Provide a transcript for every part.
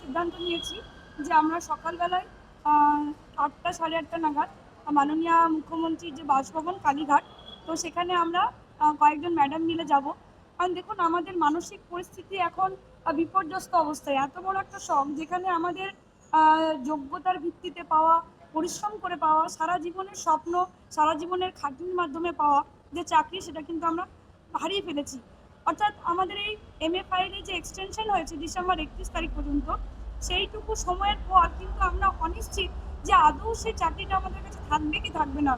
সিদ্ধান্ত নিয়েছি যে আমরা সকালবেলায় আটটা সাড়ে আটটা নাগাদ মাননীয় মুখ্যমন্ত্রীর যে বাসভবন কালীঘাট, তো সেখানে আমরা কয়েকজন ম্যাডাম মিলে যাব। কারণ দেখুন, আমাদের মানসিক পরিস্থিতি এখন বিপর্যস্ত অবস্থায়। এত বড় একটা শখ যেখানে আমাদের যোগ্যতার ভিত্তিতে পাওয়া, পরিশ্রম করে পাওয়া, সারা জীবনের স্বপ্ন, সারা জীবনের খাটনির মাধ্যমে পাওয়া যে চাকরি, সেটা কিন্তু আমরা হারিয়ে ফেলেছি। অর্থাৎ আমাদের এই এম এ ফাইলে যে এক্সটেনশন হয়েছে ডিসেম্বর একত্রিশ তারিখ পর্যন্ত, সেইটুকু সময়ের পর কিন্তু আমরা অনিশ্চিত যে আদৌ সেই চাকরিটা আমাদের কাছে থাকবে কি থাকবে না।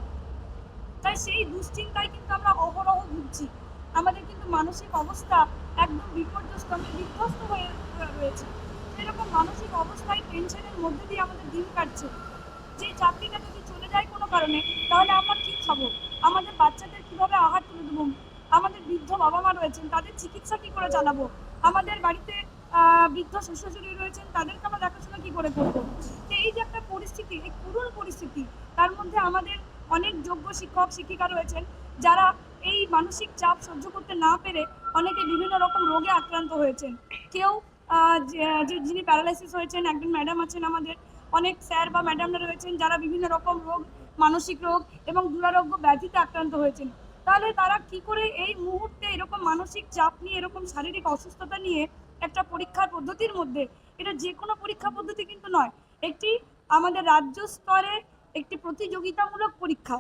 তাই সেই দুশ্চিন্তায় কিন্তু আমরা অহরহ ভুগছি। আমাদের কিন্তু মানসিক অবস্থা একদম বিপর্যস্ত আমরা বিধ্বস্ত হয়ে রয়েছে। এরকম মানসিক অবস্থায় টেনশনের মধ্যে দিয়ে আমাদের দিন কাটছে। যে চাকরিটা যদি চলে যায় কোনো কারণে, তাহলে আমরা কি খাব? আমাদের বাচ্চাদের কীভাবে আহার তুলে দেবো আমাদের বৃদ্ধ বাবা মা রয়েছেন, তাদের চিকিৎসা কি করে চালাবো আমাদের বাড়িতে বৃদ্ধ শ্বশুরশুড়ি রয়েছেন, তাদেরকে আমরা দেখাশোনা কি করে করব? এই যে একটা পরিস্থিতি, এই করুণ পরিস্থিতি, তার মধ্যে আমাদের অনেক যোগ্য শিক্ষক, শিক্ষিকা রয়েছেন, যারা এই মানসিক চাপ সহ্য করতে না পেরে অনেকে বিভিন্ন রকম রোগে আক্রান্ত হয়েছেন। কেউ যিনি প্যারালাইসিস হয়েছেন, একজন ম্যাডাম আছেন আমাদের, অনেক স্যার বা ম্যাডামরা রয়েছেন, যারা বিভিন্ন রকম রোগ, মানসিক রোগ এবং দুরারোগ্য ব্যাধিতে আক্রান্ত হয়েছেন। তাহলে তারা কি করে এই মুহূর্তে এরকম মানসিক চাপ নিয়ে, এরকম শারীরিক অসুস্থতা নিয়ে একটা পরীক্ষার পদ্ধতির মধ্যে? এটা যে কোনো পরীক্ষা পদ্ধতি কিন্তু নয়। একটি আমাদের রাজ্য স্তরে একটি প্রতিযোগিতামূলক পরীক্ষা।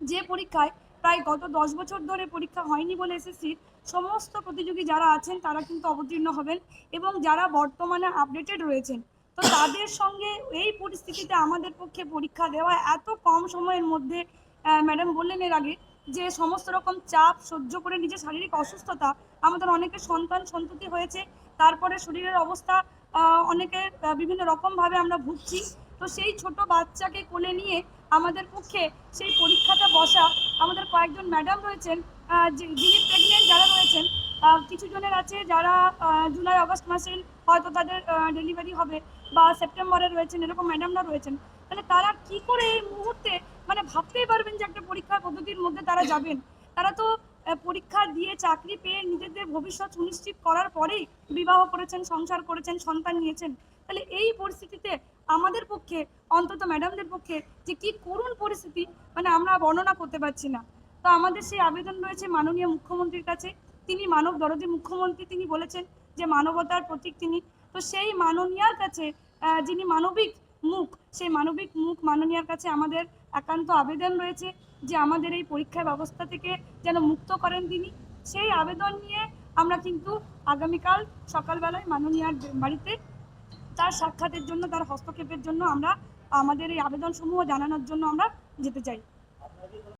যে পরীক্ষায় প্রায় গত দশ বছর ধরে পরীক্ষা হয়নি বলে এসএসসির সমস্ত প্রতিযোগী যারা আছেন, তারা কিন্তু অবতীর্ণ হবেন এবং যারা বর্তমানে আপডেটেড রয়েছেন। তো তাদের সঙ্গে এই পরিস্থিতিতে আমাদের পক্ষে পরীক্ষা দেওয়া এত কম সময়ের মধ্যে ম্যাডাম বললেন এর আগে যে সমস্ত রকম চাপ সহ্য করে নিজের শারীরিক অসুস্থতা আমাদের অনেকের সন্তান, সন্ততি হয়েছে। তারপরে শরীরের অবস্থা অনেকের বিভিন্ন রকমভাবে আমরা ভুগছি। তো সেই ছোট বাচ্চাকে কোলে নিয়ে আমাদের পক্ষে সেই পরীক্ষাটা বসা, আমাদের কয়েকজন ম্যাডাম রয়েছেন যিনি প্রেগনেন্ট যারা রয়েছেন কিছু জনের আছে যারা জুলাই, আগস্ট মাসে হয়তো তাদের ডেলিভারি হবে বা সেপ্টেম্বরে রয়েছেন, এরকম ম্যাডামরা রয়েছেন। তাহলে তারা কি করে এই মুহূর্তে ভাবতেই পারবেন যে একটা পরীক্ষা পদ্ধতির মধ্যে তারা যাবেন। তারা তো পরীক্ষা দিয়ে চাকরি পেয়ে নিজেদের ভবিষ্যৎ সুনিশ্চিত করার পরেই বিবাহ করেছেন, সংসার করেছেন, সন্তান নিয়েছেন। তাহলে এই পরিস্থিতিতে আমাদের পক্ষে, অন্তত ম্যাডামদের পক্ষে, যে কি করুণ পরিস্থিতি মানে আমরা বর্ণনা করতে পারছি না। তো আমাদের সেই আবেদন রয়েছে মাননীয় মুখ্যমন্ত্রীর কাছে। তিনি মানব দরদি মুখ্যমন্ত্রী, তিনি বলেছেন যে মানবতার প্রতীক তিনি। তো সেই মাননীয়ার কাছে যিনি মানবিক মুখ, সেই মানবিক মুখ মাননীয়ার কাছে আমাদের একান্ত আবেদন রয়েছে যে আমাদের এই পরীক্ষা ব্যবস্থা থেকে যেন মুক্ত করেন তিনি। সেই আবেদন নিয়ে আমরা কিন্তু আগামীকাল সকালবেলায় মাননীয়ার বাড়িতে তার সাক্ষাতের জন্য, তার হস্তক্ষেপের জন্য আমরা আমাদের এই আবেদনসমূহ জানানোর জন্য আমরা যেতে চাই।